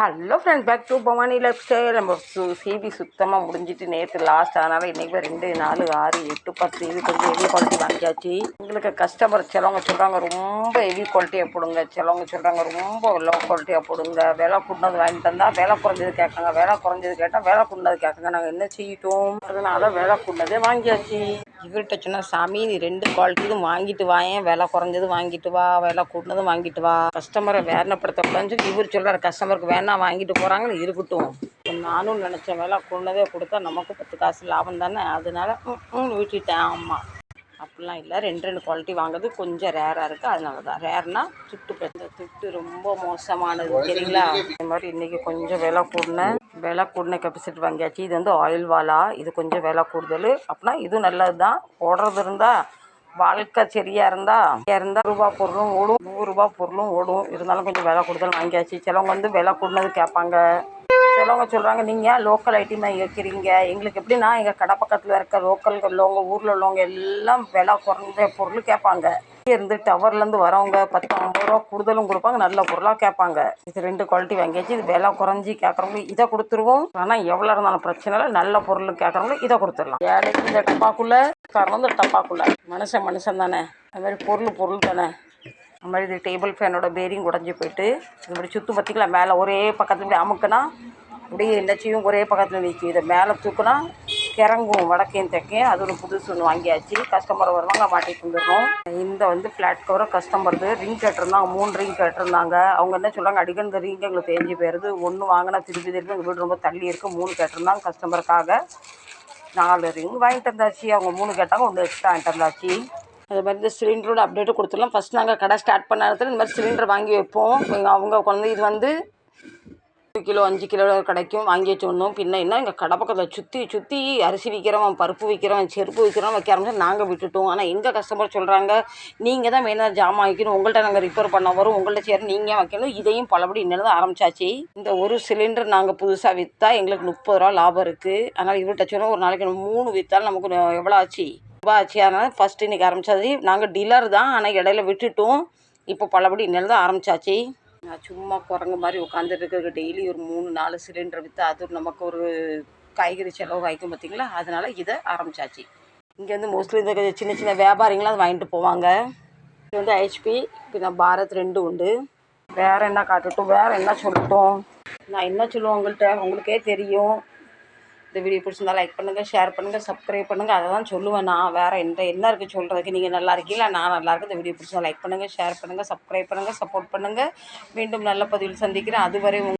Hello friend back to Bhavani lifestyle நம்ம சு CP சுத்தமாக முடிஞ்சிட்டு நேற்று லாஸ்ட் அதனால் இன்றைக்கி ரெண்டு நாலு ஆறு எட்டு பத்து இது கொஞ்சம் ஹெவி குவாலிட்டி வாங்கியாச்சு. எங்களுக்கு கஸ்டமர் சிலவங்க சொல்கிறாங்க ரொம்ப ஹெவி குவாலிட்டியாக போடுங்க. சிலவங்க சொல்கிறாங்க ரொம்ப லோ குவாலிட்டியாக போடுங்க. விலை கூட்டினது வாங்கிட்டு வந்தால் விலை குறைஞ்சது கேட்காங்க. விலை குறைஞ்சது கேட்டால் விலை கூட்டினது கேட்காங்க. நாங்கள் என்ன செய்யிட்டோம்? அதனால் விலை கூட்டினதே வாங்கியாச்சு. இவர்கிட்ட சொன்னால் சாமி நீ ரெண்டு குவாலிட்டியும் வாங்கிட்டு வாயேன் விலை குறைஞ்சது வாங்கிட்டு வா விலை கூட்டினதும் வாங்கிட்டு வா. கஸ்டமரை வேதனைப்படுத்தக்கூடாதுன்னு சொல்லி இவர் சொல்கிறார் கஸ்டமருக்கு வேணா வாங்கிட்டு போகிறாங்கன்னு இருக்கட்டும். நானும் நினச்சேன் விலை கூடதே கொடுத்தா நமக்கு பத்து காசு லாபம் தானே? அதனால விட்டுட்டேன் ஆமாம் அப்படிலாம் இல்லை. ரெண்டு ரெண்டு குவாலிட்டி வாங்குறது கொஞ்சம் ரேராக இருக்குது அதனால தான். ரேர்னா துட்டு பிரச்சனை துட்டு ரொம்ப மோசமானது சரிங்களா? இந்த மாதிரி இன்றைக்கி கொஞ்சம் விலை கூடின விலை கூடின கெப்பாசிட்டி வாங்கியாச்சு. இது வந்து ஆயில் வாலா. இது கொஞ்சம் விலை கூடுதல். அப்படின்னா இதுவும் நல்லது தான் போடுறது இருந்தால் வாழ்க்கை சரியாக இருந்தால் இருந்தால் ரூபா பொருளும் ஓடும். நூறுரூபா பொருளும் ஓடும். இருந்தாலும் கொஞ்சம் விலை கூடுதல் வாங்கியாச்சு. சிலவங்க வந்து விலை கூடினது கேட்பாங்க. சிலவங்க சொல்கிறாங்க நீங்கள் லோக்கல் ஐட்டமாக வைக்கிறீங்க எங்களுக்கு எப்படின்னா எங்கள் கடை பக்கத்தில் இருக்க லோக்கல் உள்ளவங்க ஊரில் உள்ளவங்க எல்லாம் விலை குறைஞ்ச பொருள் கேட்பாங்க. இருந்து டவர்லேருந்து வரவங்க பத்து ஐம்பது ரூபா கூடுதலும் கொடுப்பாங்க. நல்ல பொருளாக கேட்பாங்க. இது ரெண்டு குவாலிட்டி வாங்கியாச்சு இது விலை குறைஞ்சி கேட்குறவங்க இதை கொடுத்துருவோம். ஆனால் எவ்வளோ இருந்தாலும் பிரச்சனை இல்லை. நல்ல பொருள் கேட்குறவங்க இதை கொடுத்துடலாம். ஏழைக்கு இந்த டப்பாக்குள்ளே காரணம் இந்த டப்பாக்குள்ளே. மனுஷன் மனுஷன் தானே. அது மாதிரி பொருள் பொருள் தானே. அது மாதிரி இது டேபிள் ஃபேனோட பேரிங் உடஞ்சி போயிட்டு இது மாதிரி சுற்றும் பற்றிக்கலாம் மேலே ஒரே பக்கத்தில் இப்படி அமுக்குனா அப்படியே என்னச்சியும் ஒரே பக்கத்தில் நிற்கும் இதை மேலே தூக்குனா கிறங்கும் வடக்கையும் தெற்கையும். அது ஒரு புதுசு ஒன்று வாங்கியாச்சு. கஸ்டமர் வருவாங்க மாட்டிட்டு வந்துடணும் இந்த வந்து ஃப்ளாட் கவரை கஸ்டமர்து ரிங் கேட்டிருந்தாங்க மூணு ரிங் கேட்டிருந்தாங்க அவங்க என்ன சொல்கிறாங்க அடிக்கடி இந்த ரிங் எங்களுக்கு தேஞ்சு போயிடுது ஒன்று வாங்கினா திருப்பி திருப்பி எங்கள் வீடு ரொம்ப தள்ளி இருக்குது மூணு கேட்டிருந்தாங்க கஸ்டமருக்காக நாலு ரிங் வாங்கிட்டு வந்தாச்சு. அவங்க மூணு கேட்டாங்க ஒன்று எக்ஸ்ட்ரா வாங்கிட்டு வந்தாச்சு. அது மாதிரி இந்த சிலிண்டரோட அப்டேட்டு கொடுத்துடலாம். ஃபஸ்ட் நாங்கள் கடை ஸ்டார்ட் பண்ண நேரத்தில் இந்த மாதிரி சிலிண்டர் வாங்கி வைப்போம். அவங்க கொண்டு இது வந்து ஒரு கிலோ அஞ்சு கிலோ கிடைக்கும். வாங்கி வச்சோணும் பின்ன என்ன எங்கள் கடை பக்கத்தில் சுற்றி சுற்றி அரிசி விற்கிறவன் பருப்பு விற்கிறவன் செருப்பு விற்கிறவன் வைக்க ஆரம்பிச்சு நாங்கள் விட்டுட்டோம். ஆனால் எங்கள் கஸ்டமர் சொல்கிறாங்க நீங்கள் தான் மெயினாக ஜாமான் வைக்கணும். உங்கள்கிட்ட நாங்கள் ரிப்பேர் பண்ண வரும். உங்கள்கிட்ட சேர் நீங்கள் வைக்கணும் இதையும் பலபடி இன்னும் ஆரம்பிச்சாச்சு. இந்த ஒரு சிலிண்டர் நாங்கள் புதுசாக விற்றா எங்களுக்கு முப்பது ரூபா லாபம் இருக்குது அதனால் இவர்கிட்ட சொன்னால் ஒரு நாளைக்கு மூணு விற்றாலும் நமக்கு எவ்வளோ ஆச்சு? ரொம்ப ஆச்சு. அதனால் ஃபஸ்ட்டு இன்றைக்கி ஆரம்பிச்சாச்சு நாங்கள் டீலர் தான். ஆனால் இடையில விட்டுட்டோம். இப்போ பலபடி இன்னும் தான் ஆரம்பிச்சாச்சு. நான் சும்மா குரங்கு மாதிரி உட்காந்துட்டு இருக்கிற டெய்லி ஒரு மூணு நாலு சிலிண்டர் விற்று அது நமக்கு ஒரு காய்கறி செலவு வாய்க்கும் பார்த்தீங்களா அதனால் இதை ஆரம்பிச்சாச்சு. இங்கே வந்து மோஸ்ட்லி இந்த சின்ன சின்ன வியாபாரிங்களாம் அதை வாங்கிட்டு போவாங்க. இது வந்து ஹெச்பி பின்ன பாரத் ரெண்டு உண்டு. வேறு என்ன காட்டட்டும் வேறு என்ன சொல்லட்டும்? நான் என்ன சொல்லுவேன் உங்கள்கிட்ட உங்களுக்கே தெரியும். இந்த வீடியோ பிடிச்சிருந்தா லைக் பண்ணுங்கள் ஷேர் பண்ணுங்கள் சப்ஸ்கிரைப் பண்ணுங்கள் அதை தான் சொல்லுவேன் நான். வேறு எந்த என்ன இருக்குது சொல்கிறதுக்கு நீங்கள் நல்லா இருக்கீங்களா? நான் நல்லா இருக்கேன். இந்த வீடியோ பிடிச்சா லைக் பண்ணுங்கள் ஷேர் பண்ணுங்கள் சப்ஸ்கிரைப் பண்ணுங்கள் சப்போர்ட் பண்ணுங்கள் மீண்டும் நல்ல பதிவில் சந்திக்கிறேன். அதுவரை